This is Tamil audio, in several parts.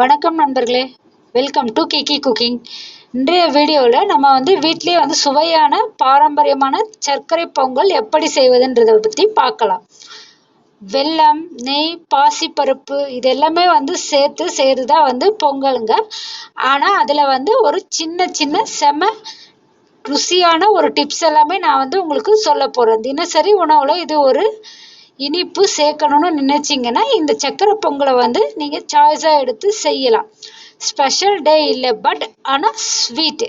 வணக்கம் நண்பர்களே. வெல்கம் டு கிக்கி குக்கிங் இன்றைய வீடியோவில் நம்ம வந்து வீட்டிலேயே வந்து சுவையான பாரம்பரியமான சர்க்கரை பொங்கல் எப்படி செய்வதுன்றதை பற்றி பார்க்கலாம். வெல்லம் நெய் பாசிப்பருப்பு இது எல்லாமே வந்து சேர்த்து செய்கிறது தான் வந்து பொங்கலுங்க. ஆனால் அதில் வந்து ஒரு சின்ன சின்ன செம ருசியான ஒரு டிப்ஸ் எல்லாமே நான் வந்து உங்களுக்கு சொல்ல போகிறேன் தினசரி உணவில் இது ஒரு இனிப்பு சேர்க்கணும்னு நினச்சிங்கன்னா இந்த சக்கரை பொங்கலை வந்து நீங்கள் சாய்ஸாக எடுத்து செய்யலாம். ஸ்பெஷல் டே இல்லை பட் ஆனால் ஸ்வீட்டு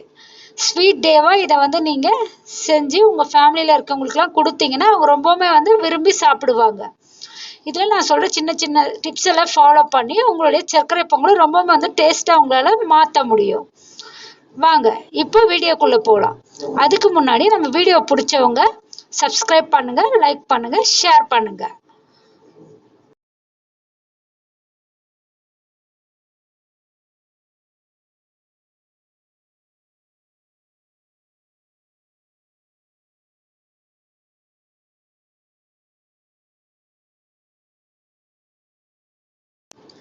ஸ்வீட் டேவாக இதை வந்து நீங்கள் செஞ்சு உங்கள் ஃபேமிலியில் இருக்கவங்களுக்குலாம் கொடுத்தீங்கன்னா அவங்க ரொம்பவுமே வந்து விரும்பி சாப்பிடுவாங்க. இதில் நான் சொல்கிற சின்ன சின்ன டிப்ஸ் எல்லாம் ஃபாலோ பண்ணி உங்களுடைய சர்க்கரை பொங்கலை ரொம்பவுமே வந்து டேஸ்ட்டாக உங்களால் மாற்ற முடியும். வாங்க இப்போ வீடியோக்குள்ளே போகலாம் அதுக்கு முன்னாடி நம்ம வீடியோ பிடிச்சவங்க சப்ஸ்கிரைப் பண்ணுங்க லைக் பண்ணுங்க ஷேர் பண்ணுங்க.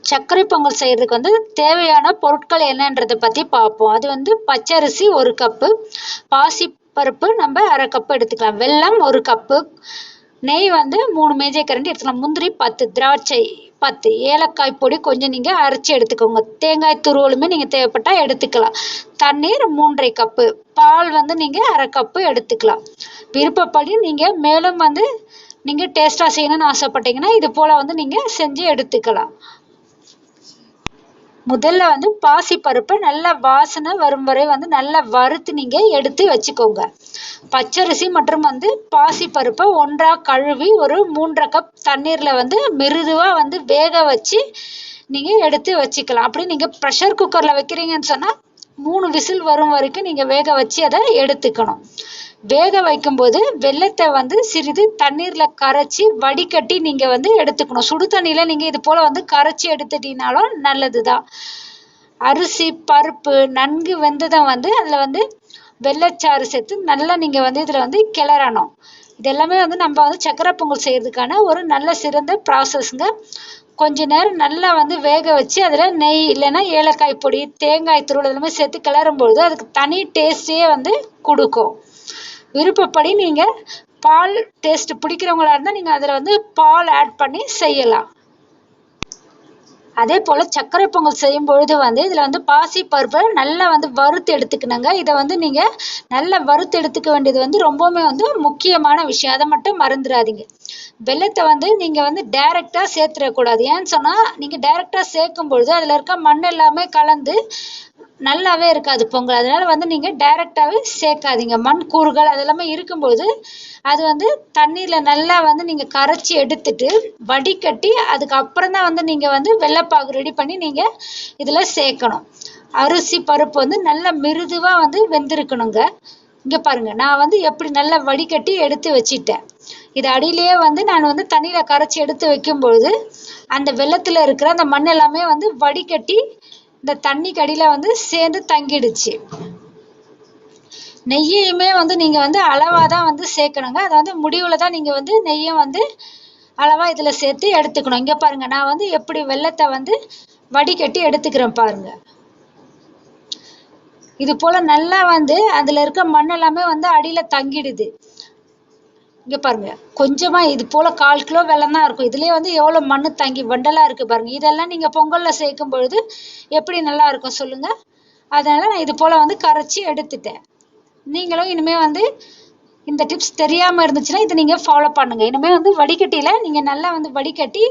சர்க்கரை பொங்கல் செய்கிறதுக்கு வந்து தேவையான பொருட்கள் என்னன்றதை பற்றி பார்ப்போம். அது வந்து பச்சரிசி ஒரு கப்பு பருப்பு நம்ம அரை கப்பு எடுத்துக்கலாம். வெல்லம் ஒரு கப்பு நெய் வந்து மூணு மேஜை கரண்டி எடுத்துக்கலாம். முந்திரி பத்து திராட்சை பத்து ஏலக்காய் பொடி கொஞ்சம் நீங்கள் அரைச்சி எடுத்துக்கோங்க. தேங்காய் துருவலுமே நீங்கள் தேவைப்பட்டால் எடுத்துக்கலாம். தண்ணீர் மூன்றரை கப்பு பால் வந்து நீங்கள் அரை கப்பு எடுத்துக்கலாம். விருப்பப்படி நீங்கள் மேலும் வந்து நீங்கள் டேஸ்ட்டாக செய்யணும்னு ஆசைப்பட்டீங்கன்னா இது போல் வந்து நீங்கள் செஞ்சு எடுத்துக்கலாம். முதல்ல வந்து பாசி பருப்பை நல்லா வாசனை வரும் வரை வந்து நல்லா வறுத்து நீங்கள் எடுத்து வச்சுக்கோங்க. பச்சரிசி மற்றும் வந்து பாசி பருப்பை ஒன்றாக கழுவி ஒரு மூன்றரை கப் தண்ணீரில் வந்து மிருதுவாக வந்து வேக வச்சு நீங்கள் எடுத்து வச்சுக்கலாம். அப்படி நீங்கள் ப்ரெஷர் குக்கரில் வைக்கிறீங்கன்னு சொன்னால் மூணு விசில் வரும் வரைக்கும் நீங்கள் வேக வச்சு அதை எடுத்துக்கணும். வேக வைக்கும்போது வெள்ளத்தை வந்து சிறிது தண்ணீரில் கரைச்சி வடிகட்டி நீங்கள் வந்து எடுத்துக்கணும். சுடு தண்ணியில் நீங்கள் இது போல் வந்து கரைச்சி எடுத்துட்டீங்கனாலும் நல்லது தான் அரிசி பருப்பு நன்கு வெந்ததை வந்து அதில் வந்து வெள்ளச்சாறு சேர்த்து நல்லா நீங்கள் வந்து இதில் வந்து கிளறணும். இதெல்லாமே வந்து நம்ம வந்து சக்கரை பொங்கல் செய்கிறதுக்கான ஒரு நல்ல சிறந்த ப்ராசஸ்ங்க கொஞ்ச நேரம் நல்லா வந்து வேக வச்சு அதில் நெய் இல்லைன்னா ஏலக்காய் பொடி தேங்காய் துருள் எல்லாமே சேர்த்து கிளறும்பொழுது அதுக்கு தனி டேஸ்டே வந்து கொடுக்கும். விருப்பப்படி நீங்கள் பால் டேஸ்ட் பிடிக்கிறவங்களா இருந்தால் நீங்கள் அதில் வந்து பால் ஆட் பண்ணி செய்யலாம். அதே போல் சர்க்கரை பொங்கல் செய்யும் பொழுது வந்து இதில் வந்து பாசி பருப்பை நல்லா வந்து வறுத்து எடுத்துக்கணுங்க. இதை வந்து நீங்கள் நல்லா வறுத்து எடுத்துக்க வேண்டியது வந்து ரொம்பவுமே வந்து முக்கியமான விஷயம். அதை மட்டும் மறந்துடாதீங்க. வெள்ளத்தை வந்து நீங்கள் வந்து டைரெக்டாக சேர்த்துடக்கூடாது. ஏன்னு சொன்னால் நீங்கள் டைரெக்டாக சேர்க்கும் பொழுது அதில் இருக்க மண் எல்லாமே கலந்து நல்லாவே இருக்காது பொங்கல். அதனால் வந்து நீங்கள் டைரெக்டாகவே சேர்க்காதீங்க. மண் கூறுகள் அதெல்லாமே இருக்கும்பொழுது அது வந்து தண்ணீர்ல நல்லா வந்து நீங்கள் கரைச்சி எடுத்துட்டு வடிகட்டி அதுக்கப்புறம் தான் வந்து நீங்கள் வந்து வெள்ளைப்பாகு ரெடி பண்ணி நீங்கள் இதில் சேர்க்கணும். அரிசி பருப்பு வந்து நல்லா மிருதுவாக வந்து வெந்திருக்கணுங்க. இங்கே பாருங்கள் நான் வந்து எப்படி நல்லா வடிகட்டி எடுத்து வச்சிட்டேன். இது அடியிலேயே வந்து நான் வந்து தண்ணியில் கரைச்சி எடுத்து வைக்கும்பொழுது அந்த வெள்ளத்தில் இருக்கிற அந்த மண் எல்லாமே வந்து வடிகட்டி இந்த தண்ணி கடியில் வந்து சேர்ந்து தங்கிடுச்சு. நெய்யையுமே வந்து நீங்கள் வந்து அளவாக தான் வந்து சேர்க்கணுங்க. அதை வந்து முடிவில் தான் நீங்கள் வந்து நெய்யும் வந்து அளவாக இதில் சேர்த்து எடுத்துக்கணும். இங்கே பாருங்கள் நான் வந்து எப்படி வெள்ளத்தை வந்து வடிகட்டி எடுத்துக்கிறேன் பாருங்கள் இது போல் நல்லா வந்து அதில் இருக்க மண் எல்லாமே வந்து அடியில் தங்கிடுது. இங்கே பாருங்க கொஞ்சமாக இது போல் கால் கிலோ வெள்ளம் தான் இருக்கும். இதுலேயே வந்து எவ்வளோ மண் தங்கி வண்டலாக இருக்குது பாருங்க. இதெல்லாம் நீங்கள் பொங்கலில் சேர்க்கும் பொழுது எப்படி நல்லா இருக்கும் சொல்லுங்கள் அதனால் நான் இது போல் வந்து கரைச்சி எடுத்துட்டேன். நீங்களும் இனிமேல் வந்து இந்த டிப்ஸ் தெரியாமல் இருந்துச்சுன்னா இதை நீங்கள் ஃபாலோ பண்ணுங்கள் இனிமேல் வந்து வடிகட்டியில் நீங்கள் நல்லா வந்து வடிகட்டி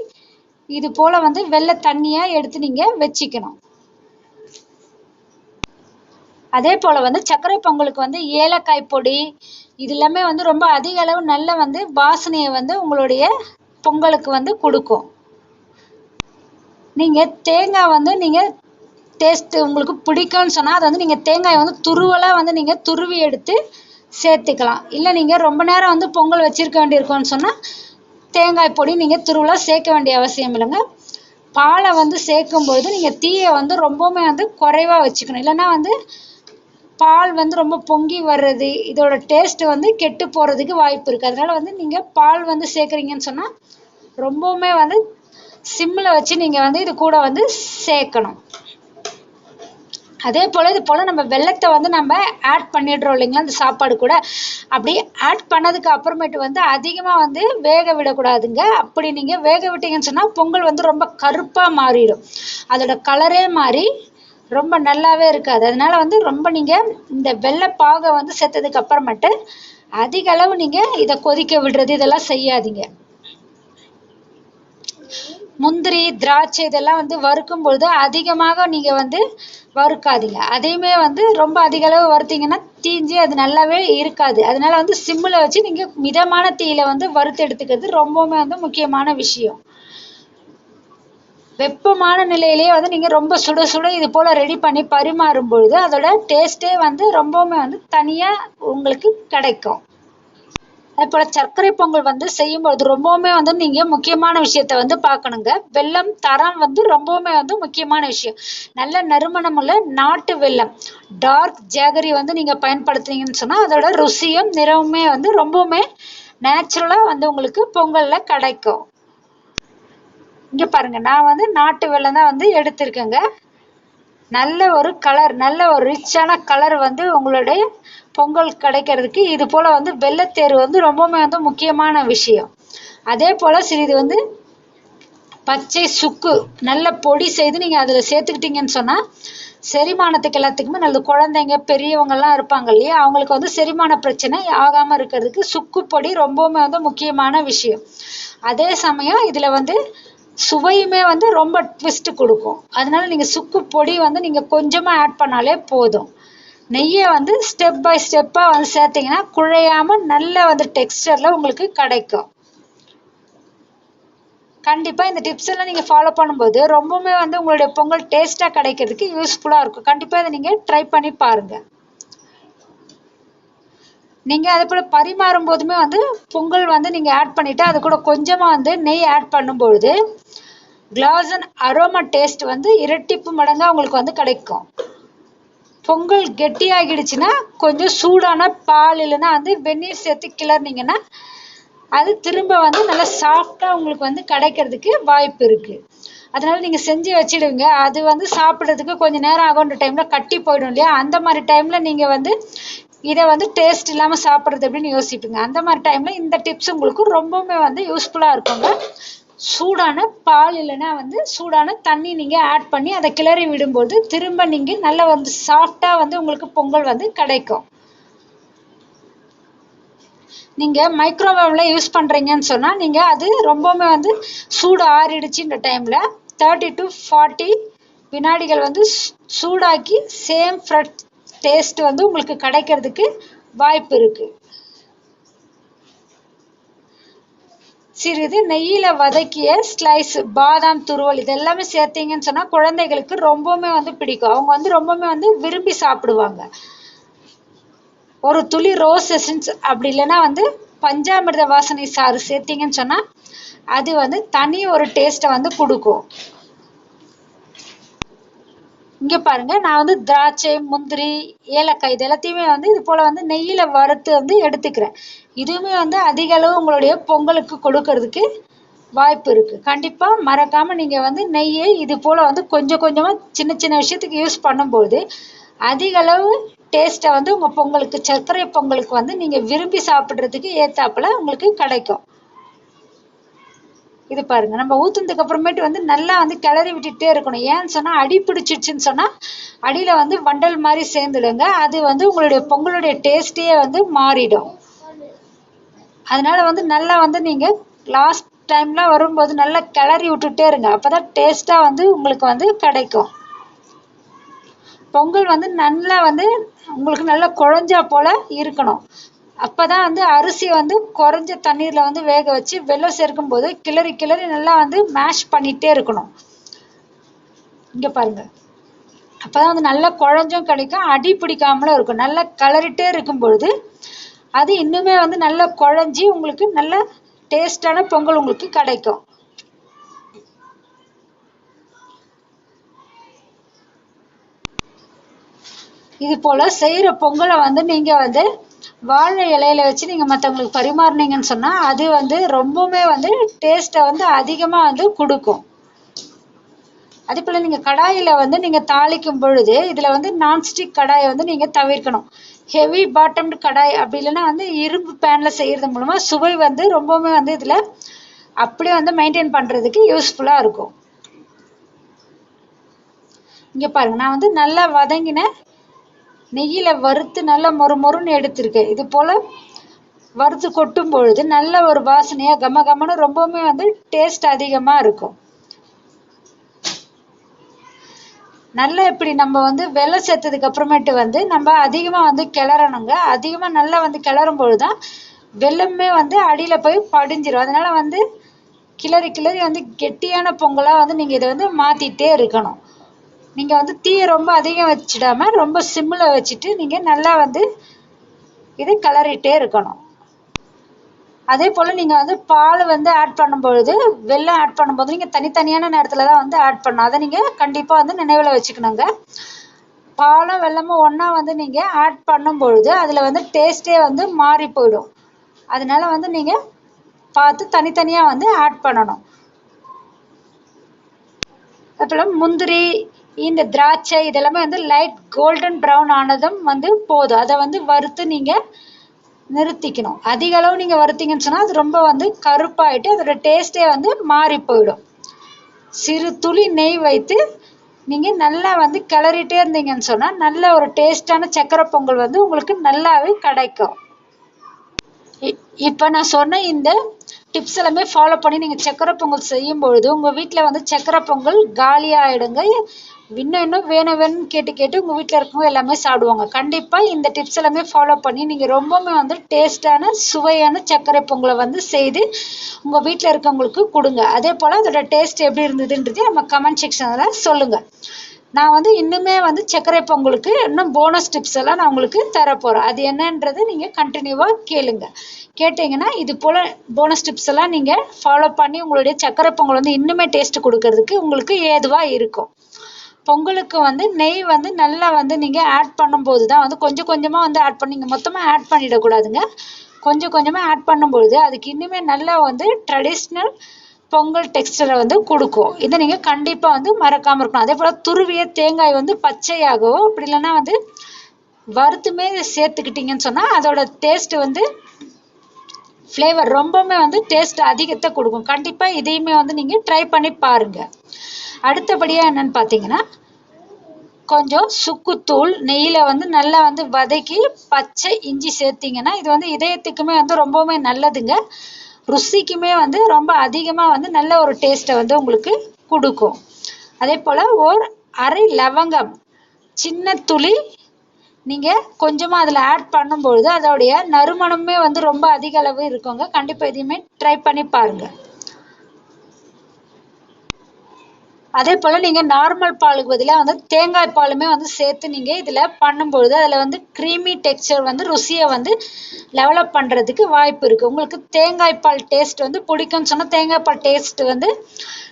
இது போல் வந்து வெள்ளை தண்ணியாக எடுத்து நீங்கள் வச்சுக்கணும். அதே போல் வந்து சர்க்கரை பொங்கலுக்கு வந்து ஏலக்காய் பொடி இது எல்லாமே வந்து ரொம்ப அதிக அளவு நல்ல வந்து வாசனையை வந்து உங்களுடைய பொங்கலுக்கு வந்து கொடுக்கும். நீங்கள் தேங்காய் வந்து நீங்கள் டேஸ்ட்டு உங்களுக்கு பிடிக்கும்னு சொன்னால் அதை வந்து நீங்கள் தேங்காயை வந்து துருவலாக வந்து நீங்கள் துருவி எடுத்து சேர்த்துக்கலாம். இல்லை நீங்கள் ரொம்ப நேரம் வந்து பொங்கல் வச்சுருக்க வேண்டியிருக்கும்னு சொன்னால் தேங்காய் பொடி நீங்கள் துருவலாக சேர்க்க வேண்டிய அவசியம் இல்லைங்க. பாலை வந்து சேர்க்கும்போது நீங்கள் தீயை வந்து ரொம்பவுமே வந்து குறைவாக வச்சுக்கணும். இல்லைன்னா வந்து பால் வந்து ரொம்ப பொங்கி வர்றது இதோட டேஸ்ட் வந்து கெட்டு போகிறதுக்கு வாய்ப்பு இருக்குது அதனால் வந்து நீங்கள் பால் வந்து சேர்க்குறீங்கன்னு சொன்னால் ரொம்பவுமே வந்து சிம்மில் வச்சு நீங்கள் வந்து இது கூட வந்து சேர்க்கணும். அதே போல் இது போல் நம்ம வெள்ளத்தை வந்து நம்ம ஆட் பண்ணிடுறோம் இல்லைங்களா அந்த சாப்பாடு கூட. அப்படி ஆட் பண்ணதுக்கு அப்புறமேட்டு வந்து அதிகமாக வந்து வேக விடக்கூடாதுங்க. அப்படி நீங்கள் வேக விட்டீங்கன்னு சொன்னால் பொங்கல் வந்து ரொம்ப கருப்பாக மாறிடும். அதோட கலரே மாறி ரொம்ப நல்லாவே இருக்காது. அதனால வந்து ரொம்ப நீங்கள் இந்த வெள்ளைப்பாகை வந்து சேர்த்ததுக்கு அப்புறமேட்டு அதிக அளவு நீங்கள் இதை கொதிக்க விடுறது இதெல்லாம் செய்யாதீங்க. முந்திரி திராட்சை இதெல்லாம் வந்து வறுக்கும் பொழுது அதிகமாக நீங்கள் வந்து வறுக்காதீங்க. அதையுமே வந்து ரொம்ப அதிக அளவு வறுத்தீங்கன்னா தீஞ்சு அது நல்லாவே இருக்காது. அதனால வந்து சிம்மில் வச்சு நீங்கள் மிதமான தீயில வந்து வறுத்து எடுத்துக்கிறது ரொம்பவுமே வந்து முக்கியமான விஷயம். வெப்பமான நிலையிலேயே வந்து நீங்கள் ரொம்ப சுட சுட இது போல் ரெடி பண்ணி பரிமாறும் பொழுது அதோட டேஸ்ட்டே வந்து ரொம்பவுமே வந்து தனியாக உங்களுக்கு கிடைக்கும். அதே போல் சர்க்கரை பொங்கல் வந்து செய்யும்பொழுது ரொம்பவுமே வந்து நீங்கள் முக்கியமான விஷயத்த வந்து பார்க்கணுங்க. வெல்லம் தரம் வந்து ரொம்பவுமே வந்து முக்கியமான விஷயம். நல்ல நறுமணம் உள்ள நாட்டு வெல்லம் டார்க் ஜாகரி வந்து நீங்கள் பயன்படுத்துனீங்கன்னு சொன்னால் அதோட ருசியும் நிறமுமே வந்து ரொம்பவுமே நேச்சுரலாக வந்து உங்களுக்கு பொங்கலில் கிடைக்கும். இங்கே பாருங்க நான் வந்து நாட்டு வெள்ளம் தான் வந்து எடுத்திருக்கேங்க. நல்ல ஒரு கலர் நல்ல ஒரு ரிச்சான கலர் வந்து உங்களுடைய பொங்கல் கிடைக்கிறதுக்கு இது போல் வந்து வெள்ளத்தேர் வந்து ரொம்பவுமே வந்து முக்கியமான விஷயம். அதே போல் சிறிது வந்து பச்சை சுக்கு நல்ல பொடி செய்து நீங்கள் அதில் சேர்த்துக்கிட்டீங்கன்னு சொன்னால் செரிமானத்துக்கு எல்லாத்துக்குமே நல்லது. குழந்தைங்க பெரியவங்கெல்லாம் இருப்பாங்க இல்லையா அவங்களுக்கு வந்து செரிமான பிரச்சனை ஆகாமல் இருக்கிறதுக்கு சுக்கு பொடி ரொம்பவுமே வந்து முக்கியமான விஷயம். அதே சமயம் இதில் வந்து சுவையுமே வந்து ரொம்ப ட்விஸ்ட் கொடுக்கும். அதனால நீங்கள் சுக்கு பொடி வந்து நீங்கள் கொஞ்சமாக ஆட் பண்ணாலே போதும். நெய்யை வந்து ஸ்டெப் பை ஸ்டெப்பாக வந்து சேர்த்திங்கன்னா குழையாமல் நல்ல வந்து டெக்ஸ்டரில் உங்களுக்கு கிடைக்கும். கண்டிப்பாக இந்த டிப்ஸ் எல்லாம் நீங்கள் ஃபாலோ பண்ணும்போது ரொம்பவுமே வந்து உங்களுடைய பொங்கல் டேஸ்ட்டாக கிடைக்கிறதுக்கு யூஸ்ஃபுல்லாக இருக்கும். கண்டிப்பாக இதை நீங்கள் ட்ரை பண்ணி பாருங்கள் நீங்கள் அதே போல் பரிமாறும் போதுமே வந்து பொங்கல் வந்து நீங்கள் ஆட் பண்ணிவிட்டு அது கூட கொஞ்சமாக வந்து நெய் ஆட் பண்ணும்பொழுது கிளாசன் அண்ட் அரோமா டேஸ்ட் வந்து இரட்டிப்பு மடங்காக உங்களுக்கு வந்து கிடைக்கும். பொங்கல் கெட்டியாகிடுச்சுன்னா கொஞ்சம் சூடான பால் இல்லைன்னா வந்து வெந்நீர் சேர்த்து கிளறினீங்கன்னா அது திரும்ப வந்து நல்லா சாஃப்டாக உங்களுக்கு வந்து கிடைக்கிறதுக்கு வாய்ப்பு இருக்குது அதனால நீங்கள் செஞ்சு வச்சிடுவீங்க. அது வந்து சாப்பிட்றதுக்கு கொஞ்சம் நேரம் ஆகுன்ற டைமில் கட்டி போயிடும் இல்லையா? அந்த மாதிரி டைமில் நீங்கள் வந்து இதை வந்து டேஸ்ட் இல்லாமல் சாப்பிட்றது அப்படின்னு யோசிப்பீங்க. அந்த மாதிரி டைமில் இந்த டிப்ஸ் உங்களுக்கு ரொம்பவுமே வந்து யூஸ்ஃபுல்லாக இருக்குங்க. சூடான பால் இல்லைன்னா வந்து சூடான தண்ணி நீங்கள் ஆட் பண்ணி அதை கிளறி விடும்போது திரும்ப நீங்கள் நல்லா வந்து சாஃப்டாக வந்து உங்களுக்கு பொங்கல் வந்து கிடைக்கும். நீங்கள் மைக்ரோவேவில் யூஸ் பண்ணுறீங்கன்னு சொன்னால் நீங்கள் அது ரொம்பவுமே வந்து சூடு ஆறிடுச்சு இந்த டைமில் தேர்ட்டி டு ஃபார்ட்டி வினாடிகள் வந்து சூடாக்கி சேம் ஃப்ரெட் டேஸ்ட் வந்து உங்களுக்கு கிடைக்கிறதுக்கு வாய்ப்பு இருக்குது சிறிது நெய்யில் வதக்கிய ஸ்லைஸ் பாதாம் துருவல் இது எல்லாமே சேர்த்தீங்கன்னு சொன்னால் குழந்தைகளுக்கு ரொம்பவுமே வந்து பிடிக்கும். அவங்க வந்து ரொம்பவுமே வந்து விரும்பி சாப்பிடுவாங்க. ஒரு துளி ரோஸ் எசன்ஸ் அப்படி இல்லைன்னா வந்து பஞ்சாமிர்த வாசனை சாறு சேர்த்தீங்கன்னு சொன்னால் அது வந்து தனி ஒரு டேஸ்ட்டை வந்து கொடுக்கும். இங்கே பாருங்க நான் வந்து திராட்சை முந்திரி ஏலக்காய் இது எல்லாத்தையுமே வந்து இது போல் வந்து நெய்யில் வறுத்து வந்து எடுத்துக்கிறேன். இதுவுமே வந்து அதிக அளவு உங்களுடைய பொங்கலுக்கு கொடுக்கறதுக்கு வாய்ப்பு இருக்குது கண்டிப்பாக மறக்காமல் நீங்கள் வந்து நெய்யை இது போல் வந்து கொஞ்சம் கொஞ்சமாக சின்ன சின்ன விஷயத்துக்கு யூஸ் பண்ணும்போது அதிக அளவு டேஸ்ட்டை வந்து உங்கள் பொங்கலுக்கு சர்க்கரை பொங்கலுக்கு வந்து நீங்கள் விரும்பி சாப்பிட்றதுக்கு ஏற்றாப்புல உங்களுக்கு கிடைக்கும். இது பாருங்க நம்ம ஊற்றுனதுக்கு அப்புறமேட்டு வந்து நல்லா வந்து கிளறி விட்டுட்டே இருக்கணும். ஏன்னு சொன்னால் அடி பிடிச்சிடுச்சுன்னு சொன்னால் அடியில் வந்து வண்டல் மாதிரி சேர்ந்துடுங்க. அது வந்து உங்களுடைய பொங்கலுடைய டேஸ்ட்டே வந்து மாறிடும். அதனால வந்து நல்லா வந்து நீங்கள் லாஸ்ட் டைம்லாம் வரும்போது நல்லா கிளறி விட்டுட்டே இருங்க. அப்போ தான் டேஸ்ட்டாக வந்து உங்களுக்கு வந்து கிடைக்கும். பொங்கல் வந்து நல்லா வந்து உங்களுக்கு நல்லா குழஞ்சா போல் இருக்கணும். அப்போ தான் வந்து அரிசி வந்து குறைஞ்ச தண்ணீரில் வந்து வேக வச்சு வெள்ளம் சேர்க்கும்போது கிளறி கிளறி நல்லா வந்து மேஷ் பண்ணிகிட்டே இருக்கணும். இங்கே பாருங்கள் அப்போ தான் வந்து நல்லா குழஞ்சும் கிடைக்கும் அடி பிடிக்காமலும் இருக்கும். நல்லா கிளறிட்டே இருக்கும் பொழுது அது இன்னுமே வந்து நல்லா குழஞ்சி உங்களுக்கு நல்ல டேஸ்டான பொங்கல் உங்களுக்கு கிடைக்கும். இது போல் செய்கிற பொங்கலை வந்து நீங்கள் வந்து வாழை இலையில வச்சு நீங்கள் மற்றவங்களுக்கு பரிமாறுனீங்கன்னு சொன்னால் அது வந்து ரொம்பவுமே வந்து டேஸ்ட்டை வந்து அதிகமாக வந்து கொடுக்கும். அதே போல் நீங்கள் கடாயில் வந்து நீங்கள் தாளிக்கும் பொழுது இதில் வந்து நான்ஸ்டிக் கடாயை வந்து நீங்கள் தவிர்க்கணும். ஹெவி பாட்டம்டு கடாய் அப்படி இல்லைன்னா வந்து இரும்பு பேனில் செய்கிறது மூலமாக சுவை வந்து ரொம்பவுமே வந்து இதில் அப்படியே வந்து மெயின்டைன் பண்ணுறதுக்கு யூஸ்ஃபுல்லாக இருக்கும். இங்கே பாருங்கள் நான் வந்து நல்லா வதங்கின நெய்யில் வறுத்து நல்லா மொறு மொறுன்னு எடுத்திருக்கேன் இது போல் வறுத்து கொட்டும் பொழுது நல்ல ஒரு வாசனையாக கம கமன்னு ரொம்பவுமே வந்து டேஸ்ட் அதிகமாக இருக்கும். நல்லா இப்படி நம்ம வந்து வெலை சேர்த்ததுக்கு அப்புறமேட்டு வந்து நம்ம அதிகமாக வந்து கிளறணுங்க. அதிகமாக நல்லா வந்து கிளறும் பொழுது தான் வெள்ளமே வந்து அடியில் போய் படிஞ்சிரும். அதனால வந்து கிளறி கிளறி வந்து கெட்டியான பொங்கலாக வந்து நீங்கள் இதை வந்து மாற்றிட்டே இருக்கணும். நீங்கள் வந்து தீயை ரொம்ப அதிகம் வச்சிடாம ரொம்ப சிம்மில் வச்சுட்டு நீங்கள் நல்லா வந்து இது கிளறிட்டே இருக்கணும். அதே போல் நீங்கள் வந்து பால் வந்து ஆட் பண்ணும்பொழுது வெள்ளம் ஆட் பண்ணும்போது நீங்கள் தனித்தனியான நேரத்தில் தான் வந்து ஆட் பண்ணணும். அதை நீங்கள் கண்டிப்பாக வந்து நினைவில் வச்சுக்கணுங்க. பாலும் வெள்ளமும் ஒன்றா வந்து நீங்கள் ஆட் பண்ணும் பொழுது அதில் வந்து டேஸ்ட்டே வந்து மாறி போயிடும். அதனால வந்து நீங்கள் பார்த்து தனித்தனியாக வந்து ஆட் பண்ணணும். அப்புறம் முந்திரி இந்த திராட்சை இதெல்லாமே வந்து லைட் கோல்டன் ப்ரௌன் ஆனதும் வந்து போதும். அதை வந்து வறுத்து நீங்கள் நிறுத்திக்கணும். அதிக அளவு நீங்கள் வறுத்தீங்கன்னு சொன்னால் அது ரொம்ப வந்து கருப்பாயிட்டு அதோட டேஸ்ட்டே வந்து மாறி போயிடும். சிறு துளி நெய் வைத்து நீங்கள் நல்லா வந்து கிளறிட்டே இருந்தீங்கன்னு சொன்னால் நல்ல ஒரு டேஸ்டான சக்கரை பொங்கல் வந்து உங்களுக்கு நல்லாவே கிடைக்கும். இப்போ நான் சொன்ன இந்த டிப்ஸ் எல்லாமே ஃபாலோ பண்ணி நீங்கள் சக்கரை பொங்கல் செய்யும் பொழுது உங்கள் வீட்டில் வந்து சக்கரை பொங்கல் காலியாகிடுங்க இன்னும் இன்னும் வேணும் வேணும்னு கேட்டு கேட்டு உங்கள் வீட்டில் இருக்கவங்க எல்லாமே சாப்பிடுவாங்க. கண்டிப்பாக இந்த டிப்ஸ் எல்லாமே ஃபாலோ பண்ணி நீங்கள் ரொம்பவுமே வந்து டேஸ்டான சுவையான சர்க்கரை பொங்கலை வந்து செய்து உங்கள் வீட்டில் இருக்கவங்களுக்கு கொடுங்க. அதே போல் அதோட டேஸ்ட் எப்படி இருந்ததுன்றது நம்ம கமெண்ட் செக்ஷனில் சொல்லுங்கள் நான் வந்து இன்னுமே வந்து சர்க்கரை பொங்கலுக்கு இன்னும் போனஸ் டிப்ஸ் எல்லாம் நான் உங்களுக்கு தரப்போகிறேன் அது என்னன்றது நீங்கள் கண்டினியூவாக கேளுங்க. கேட்டிங்கன்னா இது போல் போனஸ் டிப்ஸ் எல்லாம் நீங்கள் ஃபாலோ பண்ணி உங்களுடைய சர்க்கரை பொங்கல் வந்து இன்னுமே டேஸ்ட் கொடுக்கறதுக்கு உங்களுக்கு ஏதுவாக இருக்கும். பொங்கலுக்கு வந்து நெய் வந்து நல்லா வந்து நீங்கள் ஆட் பண்ணும்போது தான் வந்து கொஞ்சம் கொஞ்சமாக வந்து ஆட் பண்ணி மொத்தமாக ஆட் பண்ணிடக்கூடாதுங்க கொஞ்சம் கொஞ்சமாக ஆட் பண்ணும்பொழுது அதுக்கு இன்னுமே நல்லா வந்து ட்ரெடிஷ்னல் பொங்கல் டெக்ஸ்டரை வந்து கொடுக்கும். இதை நீங்கள் கண்டிப்பாக வந்து மறக்காமல் இருக்கணும். அதே போல் துருவிய தேங்காய் வந்து பச்சையாகவோ அப்படி இல்லைன்னா வந்து வறுத்துமே சேர்த்துக்கிட்டிங்கன்னு சொன்னால் அதோட டேஸ்ட்டு வந்து ஃப்ளேவர் ரொம்பவுமே வந்து டேஸ்ட் அதிகத்தை கொடுக்கும். கண்டிப்பாக இதையுமே வந்து நீங்கள் ட்ரை பண்ணி பாருங்கள் அடுத்தபடியாக என்னன்னு பார்த்தீங்கன்னா கொஞ்சம் சுக்குத்தூள் நெய்யில் வந்து நல்லா வந்து வதக்கி பச்சை இஞ்சி சேர்த்திங்கன்னா இது வந்து இதயத்துக்குமே வந்து ரொம்பவுமே நல்லதுங்க. ருசிக்குமே வந்து ரொம்ப அதிகமாக வந்து நல்ல ஒரு டேஸ்ட்டை வந்து உங்களுக்கு கொடுக்கும். அதே போல் ஒரு அரை லவங்கம் சின்ன துளி நீங்கள் கொஞ்சமாக அதில் ஆட் பண்ணும்பொழுது அதோடைய நறுமணமே வந்து ரொம்ப அதிக அளவு இருக்குங்க. கண்டிப்பாக எதையுமே ட்ரை பண்ணி பாருங்கள் அதே போல் நீங்கள் நார்மல் பாலுக்கு பதிலாக வந்து தேங்காய் பாலுமே வந்து சேர்த்து நீங்கள் இதில் பண்ணும்பொழுது அதில் வந்து க்ரீமி டெக்ஸ்சர் வந்து ருசியை வந்து டெவலப் பண்ணுறதுக்கு வாய்ப்பு இருக்குது உங்களுக்கு தேங்காய் பால் டேஸ்ட் வந்து பிடிக்கும்னு சொன்னால் தேங்காய் பால் டேஸ்ட் வந்து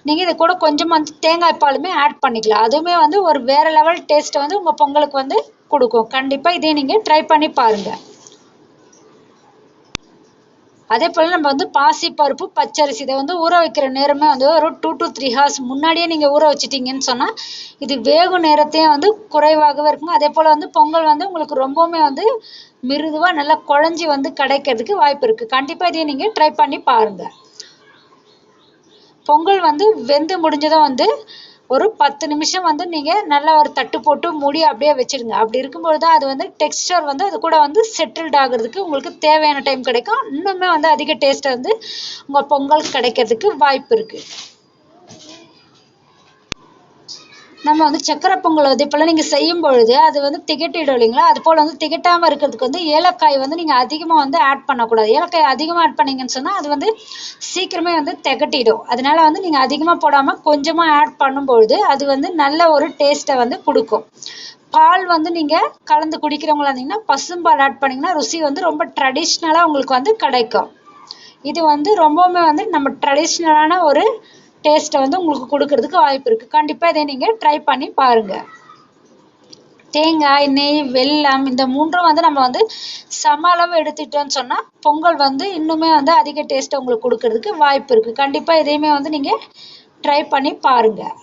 நீங்கள் இது கூட கொஞ்சமாக வந்து தேங்காய் பாலுமே ஆட் பண்ணிக்கலாம். அதுவுமே வந்து ஒரு வேறு லெவல் டேஸ்ட்டை வந்து உங்கள் பொங்கலுக்கு வந்து கொடுக்கும். கண்டிப்பாக இதையும் நீங்கள் ட்ரை பண்ணி பாருங்கள் அதே போல் நம்ம வந்து பாசிப்பருப்பு பச்சரிசி இதை வந்து ஊற வைக்கிற நேரமே வந்து ஒரு டூ டு த்ரீ ஹார்ஸ் முன்னாடியே நீங்கள் ஊற வச்சிட்டிங்கன்னு சொன்னால் இது வேகும் நேரத்தையும் வந்து குறைவாகவே இருக்கும் அதே போல் வந்து பொங்கல் வந்து உங்களுக்கு ரொம்பவுமே வந்து மிருதுவாக நல்லா குழஞ்சி வந்து கிடைக்கிறதுக்கு வாய்ப்பு இருக்குது கண்டிப்பாக இதையும் நீங்கள் ட்ரை பண்ணி பாருங்கள் பொங்கல் வந்து வெந்து முடிஞ்சதும் வந்து ஒரு பத்து நிமிஷம் வந்து நீங்கள் நல்லா ஒரு தட்டு போட்டு மூடி அப்படியே வச்சிடுங்க அப்படி இருக்கும்போது தான் அது வந்து டெக்ஸ்டர் வந்து அது கூட வந்து செட்டில்ட் ஆகிறதுக்கு உங்களுக்கு தேவையான டைம் கிடைக்கும். இன்னுமே வந்து அதிக டேஸ்ட்டை வந்து உங்கள் பொங்கல் கிடைக்கிறதுக்கு வாய்ப்பு இருக்குது நம்ம வந்து சக்கரை பொங்கல் அதே போல நீங்கள் செய்யும் பொழுது அது வந்து திகட்டிடும் இல்லைங்களா? அது போல் வந்து திகட்டாமல் இருக்கிறதுக்கு வந்து ஏலக்காய் வந்து நீங்கள் அதிகமாக வந்து ஆட் பண்ணக்கூடாது. ஏலக்காய் அதிகமாக ஆட் பண்ணீங்கன்னு சொன்னால் அது வந்து சீக்கிரமே வந்து திகட்டிடும். அதனால வந்து நீங்கள் அதிகமாக போடாமல் கொஞ்சமாக ஆட் பண்ணும்பொழுது அது வந்து நல்ல ஒரு டேஸ்ட்டை வந்து கொடுக்கும். பால் வந்து நீங்கள் கலந்து குடிக்கிறவங்களா இருந்தீங்கன்னா பசும்பால் ஆட் பண்ணிங்கன்னா ருசி வந்து ரொம்ப ட்ரெடிஷ்னலாக உங்களுக்கு வந்து கிடைக்கும். இது வந்து ரொம்பவுமே வந்து நம்ம ட்ரெடிஷ்னலான ஒரு டேஸ்ட்டை வந்து உங்களுக்கு கொடுக்கறதுக்கு வாய்ப்பு இருக்குது கண்டிப்பாக இதை நீங்கள் ட்ரை பண்ணி பாருங்கள் தேங்காய் நெய் வெல்லம் இந்த மூன்றும் வந்து நம்ம வந்து சம அளவு எடுத்துட்டோம்னு சொன்னால் பொங்கல் வந்து இன்னுமே வந்து அதிக டேஸ்ட்டை உங்களுக்கு கொடுக்கறதுக்கு வாய்ப்பு இருக்குது கண்டிப்பாக இதையுமே வந்து நீங்கள் ட்ரை பண்ணி பாருங்கள்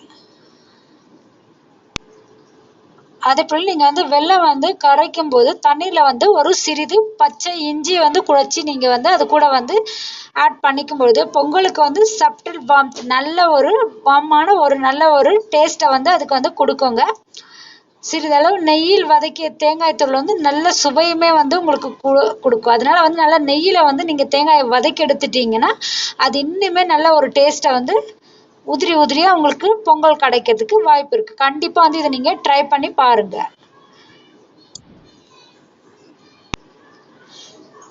அதே போல் நீங்கள் வந்து வெள்ளம் வந்து கரைக்கும் போது தண்ணீரில் வந்து ஒரு சிறிது பச்சை இஞ்சி வந்து குழச்சி நீங்கள் வந்து அது கூட வந்து ஆட் பண்ணிக்கும் பொழுது பொங்கலுக்கு வந்து சப்டில் வாம் நல்ல ஒரு வாமான ஒரு நல்ல ஒரு டேஸ்ட்டை வந்து அதுக்கு வந்து கொடுக்குங்க. சிறிதளவு நெய்யில் வதக்கிய தேங்காய் தூள் வந்து நல்ல சுவையுமே வந்து உங்களுக்கு கு- கொடுக்கும். அதனால வந்து நல்லா நெய்யில் வந்து நீங்கள் தேங்காயை வதக்கி எடுத்துட்டீங்கன்னா அது இன்னுமே நல்ல ஒரு டேஸ்ட்டை வந்து உதிரி உதிரியாக உங்களுக்கு பொங்கல் கிடைக்கிறதுக்கு வாய்ப்பு இருக்குது கண்டிப்பாக வந்து இதை நீங்கள் ட்ரை பண்ணி பாருங்கள்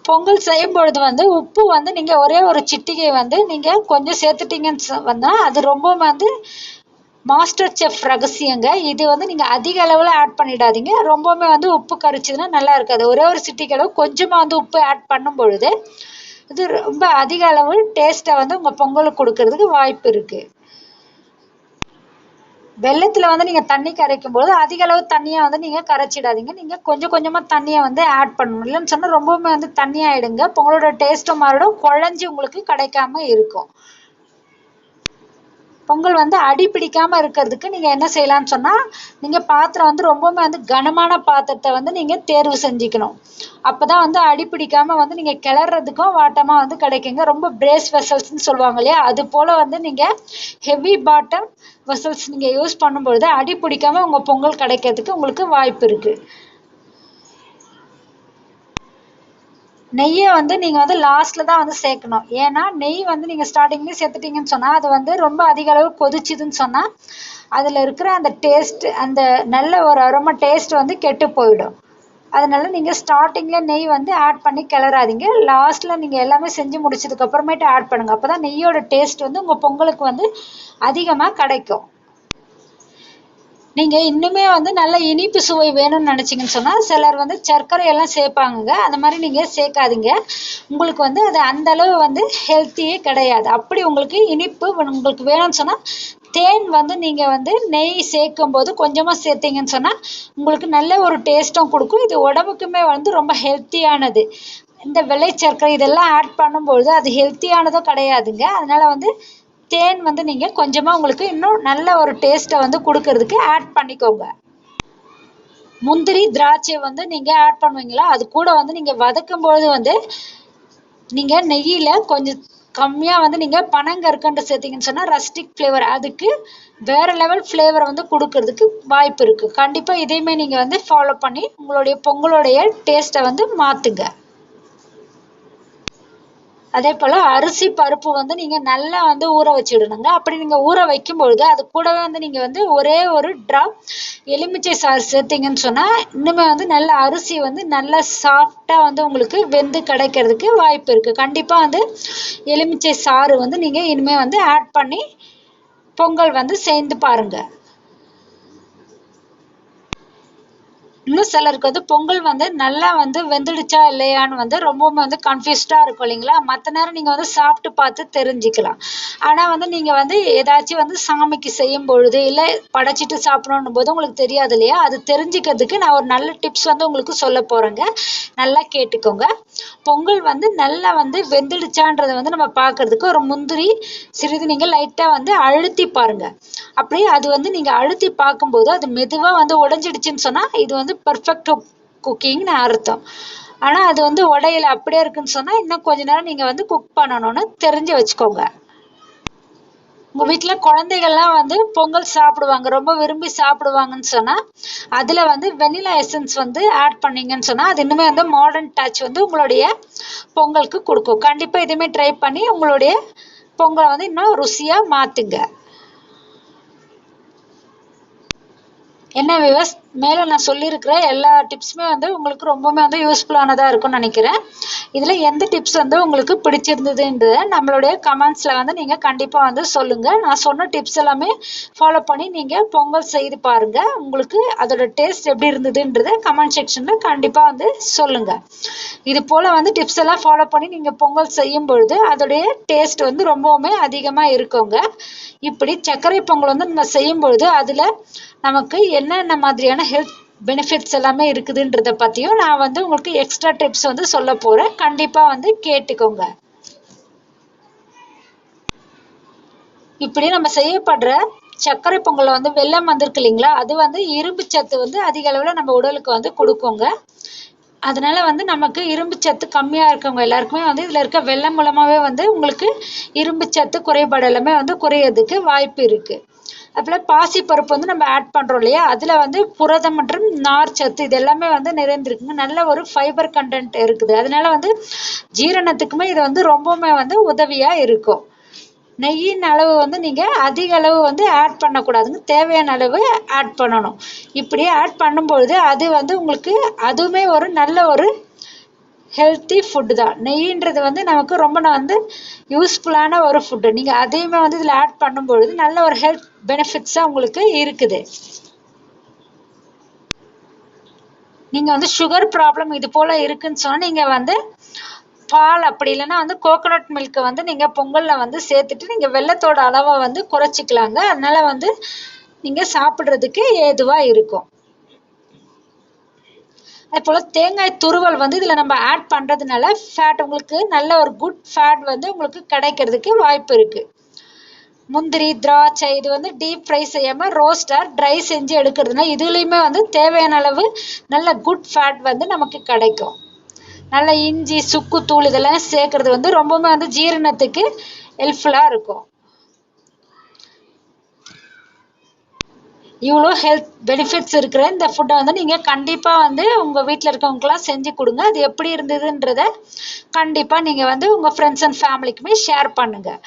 பொங்கல் செய்யும் பொழுது வந்து உப்பு வந்து நீங்கள் ஒரே ஒரு சிட்டிகை வந்து நீங்கள் கொஞ்சம் சேர்த்துட்டீங்கன்னு சொ- அது ரொம்ப வந்து மாஸ்டர் செஃப் ரகசியங்க. இது வந்து நீங்கள் அதிக அளவில் ஆட் பண்ணிடாதீங்க. ரொம்பவுமே வந்து உப்பு கரிச்சதுன்னா நல்லா இருக்காது. ஒரே ஒரு சிட்டிகை கொஞ்சமாக வந்து உப்பு ஆட் பண்ணும் பொழுது இது ரொம்ப அதிக அளவு டேஸ்ட்டை வந்து உங்கள் பொங்கலுக்கு கொடுக்கறதுக்கு வாய்ப்பு இருக்குது வெள்ளத்தில் வந்து நீங்கள் தண்ணி கரைக்கும் போது அதிக அளவு தண்ணியை வந்து நீங்கள் கரைச்சிடாதீங்க. நீங்கள் கொஞ்சம் கொஞ்சமாக தண்ணியை வந்து ஆட் பண்ணணும். இல்லைன்னு சொன்னால் ரொம்பவுமே வந்து தண்ணி ஆயிடுங்க உங்களோட டேஸ்ட்டும் மாறிடும் குழஞ்சி உங்களுக்கு கிடைக்காம இருக்கும். பொங்கல் வந்து அடி பிடிக்காம இருக்கிறதுக்கு நீங்கள் என்ன செய்யலாம்னு சொன்னால் நீங்கள் பாத்திரம் வந்து ரொம்பவுமே வந்து கனமான பாத்திரத்தை வந்து நீங்கள் தேர்வு செஞ்சுக்கணும். அப்போ தான் வந்து அடி பிடிக்காம வந்து நீங்கள் கிளறதுக்கும் வாட்டமாக வந்து கிடைக்குங்க. ரொம்ப பிரேஸ் வெசல்ஸ்னு சொல்லுவாங்க இல்லையா? அது போல் வந்து நீங்கள் ஹெவி பாட்டம் வெசல்ஸ் நீங்கள் யூஸ் பண்ணும்பொழுது அடி பிடிக்காம உங்கள் பொங்கல் கிடைக்கிறதுக்கு உங்களுக்கு வாய்ப்பு இருக்குது நெய்யை வந்து நீங்கள் வந்து லாஸ்ட்டில் தான் வந்து சேர்க்கணும். ஏன்னா நெய் வந்து நீங்கள் ஸ்டார்டிங்லேயே சேர்த்துட்டீங்கன்னு சொன்னால் அது வந்து ரொம்ப அதிக அளவு கொதிச்சுதுன்னு சொன்னால் அதில் இருக்கிற அந்த டேஸ்ட் அந்த நல்ல ஒரு அரோமா டேஸ்ட் வந்து கெட்டு போயிடும். அதனால நீங்கள் ஸ்டார்டிங்கில் நெய் வந்து ஆட் பண்ணி கிளறாதீங்க. லாஸ்ட்டில் நீங்கள் எல்லாமே செஞ்சு முடிச்சதுக்கப்புறமேட்டு ஆட் பண்ணுங்கள் அப்போ தான் நெய்யோட டேஸ்ட் வந்து உங்கள் பொங்கலுக்கு வந்து அதிகமாக கிடைக்கும். நீங்கள் இன்னுமே வந்து நல்ல இனிப்பு சுவை வேணும்னு நினச்சிங்கன்னு சொன்னால் சிலர் வந்து சர்க்கரை எல்லாம் சேர்ப்பாங்கங்க. அந்த மாதிரி நீங்கள் சேர்க்காதீங்க. உங்களுக்கு வந்து அது அந்த அளவு வந்து ஹெல்த்தியே கிடையாது. அப்படி உங்களுக்கு இனிப்பு உங்களுக்கு வேணும்னு சொன்னால் தேன் வந்து நீங்கள் வந்து நெய் சேர்க்கும் போது கொஞ்சமாக சேர்த்தீங்கன்னு சொன்னால் உங்களுக்கு நல்ல ஒரு டேஸ்ட்டும் கொடுக்கும். இது உடம்புக்குமே வந்து ரொம்ப ஹெல்த்தியானது இந்த வெள்ளை சர்க்கரை இதெல்லாம் ஆட் பண்ணும்பொழுது அது ஹெல்த்தியானதும் கிடையாதுங்க. அதனால வந்து தேன் வந்து நீங்கள் கொஞ்சமாக உங்களுக்கு இன்னும் நல்ல ஒரு டேஸ்ட்டை வந்து கொடுக்கறதுக்கு ஆட் பண்ணிக்கோங்க. முந்திரி திராட்சை வந்து நீங்கள் ஆட் பண்ணுவீங்களா? அது கூட வந்து நீங்கள் வதக்கும் பொழுது வந்து நீங்கள் நெய்யில் கொஞ்சம் கம்மியாக வந்து நீங்கள் பனங்கற்கண்டு சேர்த்தீங்கன்னு சொன்னால் ரஸ்டிக் ஃப்ளேவர் அதுக்கு வேறு லெவல் ஃப்ளேவரை வந்து கொடுக்கறதுக்கு வாய்ப்பு இருக்குது கண்டிப்பாக இதையுமே நீங்கள் வந்து ஃபாலோ பண்ணி உங்களுடைய பொங்கலுடைய டேஸ்ட்டை வந்து மாற்றுங்க அதே போல் அரிசி பருப்பு வந்து நீங்கள் நல்லா வந்து ஊற வச்சுடணுங்க. அப்படி நீங்கள் ஊற வைக்கும் பொழுது அது கூடவே வந்து நீங்கள் வந்து ஒரே ஒரு ட்ராப் எலுமிச்சை சாறு சேர்த்தீங்கன்னு சொன்னால் இன்னுமே வந்து நல்ல அரிசி வந்து நல்லா சாஃப்டாக வந்து உங்களுக்கு வெந்து கிடைக்கிறதுக்கு வாய்ப்பு இருக்குது கண்டிப்பாக வந்து எலுமிச்சை சாறு வந்து நீங்கள் இனிமேல் வந்து ஆட் பண்ணி பொங்கல் வந்து சேர்ந்து பாருங்கள் இன்னும் சிலருக்கு வந்து பொங்கல் வந்து நல்லா வந்து வெந்துடுச்சா இல்லையான்னு வந்து ரொம்பவுமே வந்து கன்ஃபியூஸ்டாக இருக்கும் இல்லைங்களா? மற்ற நேரம் நீங்கள் வந்து சாப்பிட்டு பார்த்து தெரிஞ்சுக்கலாம். ஆனால் வந்து நீங்கள் வந்து ஏதாச்சும் வந்து சாமிக்கு செய்யும் பொழுது இல்லை படைச்சிட்டு சாப்பிடணும் போது உங்களுக்கு தெரியாது இல்லையா? அது தெரிஞ்சுக்கிறதுக்கு நான் ஒரு நல்ல டிப்ஸ் வந்து உங்களுக்கு சொல்ல போகிறேங்க நல்லா கேட்டுக்கோங்க. பொங்கல் வந்து நல்லா வந்து வெந்துடுச்சான்றதை வந்து நம்ம பார்க்கறதுக்கு ஒரு முந்திரி சிறிது நீங்கள் லைட்டாக வந்து அழுத்தி பாருங்கள் அப்படியே அது வந்து நீங்கள் அழுத்தி பார்க்கும்போது அது மெதுவாக வந்து உடஞ்சிடுச்சுன்னு சொன்னால் இது வந்து பர்ஃபெக்ட் குக்கிங்னு அர்த்தம். ஆனால் அது வந்து உடையில அப்படியே இருக்குன்னு சொன்னால் இன்னும் கொஞ்ச நேரம் நீங்கள் வந்து குக் பண்ணணும்னு தெரிஞ்சு வச்சுக்கோங்க. உங்கள் வீட்டில் குழந்தைகள்லாம் வந்து பொங்கல் சாப்பிடுவாங்க ரொம்ப விரும்பி சாப்பிடுவாங்கன்னு சொன்னால் அதில் வந்து வெனிலா எசன்ஸ் வந்து ஆட் பண்ணீங்கன்னு சொன்னால் அது இன்னுமே வந்து மாடர்ன் டச் வந்து உங்களுடைய பொங்கலுக்கு கொடுக்கும். கண்டிப்பாக இதுவுமே ட்ரை பண்ணி உங்களுடைய பொங்கலை வந்து இன்னும் ருசியாக மாற்றுங்க என்ன விவஸ் மேலே நான் சொல்லியிருக்கிற எல்லா டிப்ஸுமே வந்து உங்களுக்கு ரொம்பவுமே வந்து யூஸ்ஃபுல்லானதாக இருக்கும்னு நினைக்கிறேன். இதில் எந்த டிப்ஸ் வந்து உங்களுக்கு பிடிச்சிருந்ததுன்றத நம்மளுடைய கமெண்ட்ஸில் வந்து நீங்கள் கண்டிப்பாக வந்து சொல்லுங்கள் நான் சொன்ன டிப்ஸ் எல்லாமே ஃபாலோ பண்ணி நீங்கள் பொங்கல் செய்து பாருங்கள் உங்களுக்கு அதோட டேஸ்ட் எப்படி இருந்ததுன்றத கமெண்ட் செக்ஷனில் கண்டிப்பாக வந்து சொல்லுங்கள் இது போல் வந்து டிப்ஸ் எல்லாம் ஃபாலோ பண்ணி நீங்கள் பொங்கல் செய்யும் பொழுது அதோடைய டேஸ்ட் வந்து ரொம்பவுமே அதிகமாக இருக்குங்க. இப்படி சர்க்கரை பொங்கல் வந்து நம்ம செய்யும் பொழுது அதில் நமக்கு என்னென்ன மாதிரியான ஹெல்த் பெனிஃபிட்ஸ் எல்லாமே இருக்குதுன்றத பற்றியும் நான் வந்து உங்களுக்கு எக்ஸ்ட்ரா டிப்ஸ் வந்து சொல்ல போகிறேன் கண்டிப்பாக வந்து கேட்டுக்கோங்க. இப்படி நம்ம செய்யப்படுற சர்க்கரை பொங்கலில் வந்து வெள்ளம் வந்திருக்கு இல்லைங்களா? அது வந்து இரும்பு சத்து வந்து அதிக அளவில் நம்ம உடலுக்கு வந்து கொடுக்குங்க. அதனால வந்து நமக்கு இரும்பு சத்து கம்மியாக இருக்கவங்க எல்லாருக்குமே வந்து இதில் இருக்க வெள்ளம் மூலமாகவே வந்து உங்களுக்கு இரும்பு சத்து குறைபாடு எல்லாமே வந்து குறையிறதுக்கு வாய்ப்பு இருக்குது அதுபோல் பாசிப்பருப்பு வந்து நம்ம ஆட் பண்ணுறோம் இல்லையா? அதில் வந்து புரதம் மற்றும் நார் சத்து இது எல்லாமே வந்து நிறைந்திருக்குங்க. நல்ல ஒரு ஃபைபர் கண்டென்ட் இருக்குது. அதனால வந்து ஜீரணத்துக்குமே இது வந்து ரொம்பவுமே வந்து உதவியாக இருக்கும். நெய்யின் அளவு வந்து நீங்கள் அதிக அளவு வந்து ஆட் பண்ணக்கூடாதுங்க. தேவையான அளவு ஆட் பண்ணணும். இப்படி ஆட் பண்ணும்பொழுது அது வந்து உங்களுக்கு அதுவுமே ஒரு நல்ல ஒரு ஹெல்த்தி ஃபுட்டு தான். நெய்ன்றது வந்து நமக்கு ரொம்ப வந்து யூஸ்ஃபுல்லான ஒரு ஃபுட்டு நீங்கள் அதையுமே வந்து இதில் ஆட் பண்ணும்பொழுது நல்ல ஒரு ஹெல்த் பெனிஃபிட்ஸாக உங்களுக்கு இருக்குது. நீங்கள் வந்து சுகர் ப்ராப்ளம் இது போல் இருக்குன்னு சொன்னால் நீங்கள் வந்து பால் அப்படி இல்லைன்னா வந்து கோகோனட் மில்க்கை வந்து நீங்கள் பொங்கலில் வந்து சேர்த்துட்டு நீங்கள் வெள்ளத்தோட அளவை வந்து குறைச்சிக்கலாங்க. அதனால் வந்து நீங்கள் சாப்பிட்றதுக்கு ஏதுவாக இருக்கும். அதே போல் தேங்காய் துருவல் வந்து இதில் நம்ம ஆட் பண்ணுறதுனால ஃபேட் உங்களுக்கு நல்ல ஒரு குட் ஃபேட் வந்து உங்களுக்கு கிடைக்கிறதுக்கு வாய்ப்பு இருக்குது முந்திரி திராட்சை இது வந்து டீப் ஃப்ரை செய்யாமல் ரோஸ்டார் ட்ரை செஞ்சு எடுக்கிறதுனா இதுலேயுமே வந்து தேவையான அளவு நல்ல குட் ஃபேட் வந்து நமக்கு கிடைக்கும். நல்ல இஞ்சி சுக்கு தூள் இதெல்லாம் சேர்க்குறது வந்து ரொம்பவுமே வந்து ஜீரணத்துக்கு ஹெல்ப்ஃபுல்லாக இருக்கும். இவ்வளோ ஹெல்த் பெனிஃபிட்ஸ் இருக்கிற இந்த ஃபுட்டை வந்து நீங்கள் கண்டிப்பாக வந்து உங்கள் வீட்டில் இருக்கவங்களாம் செஞ்சு கொடுங்க. அது எப்படி இருந்ததுன்றத கண்டிப்பாக நீங்கள் வந்து உங்கள் ஃப்ரெண்ட்ஸ் அண்ட் ஃபேமிலிக்குமே ஷேர் பண்ணுங்கள்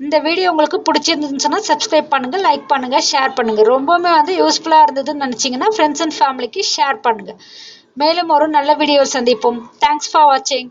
இந்த வீடியோ உங்களுக்கு பிடிச்சிருந்துச்சுன்னா சப்ஸ்கிரைப் பண்ணுங்கள் லைக் பண்ணுங்கள் ஷேர் பண்ணுங்கள் ரொம்பவுமே வந்து யூஸ்ஃபுல்லாக இருந்ததுன்னு நினச்சிங்கன்னா ஃப்ரெண்ட்ஸ் அண்ட் ஃபேமிலிக்கு ஷேர் பண்ணுங்கள் மேலும் ஒரு நல்ல வீடியோ சந்திப்போம். தேங்க்ஸ் ஃபார் வாட்சிங்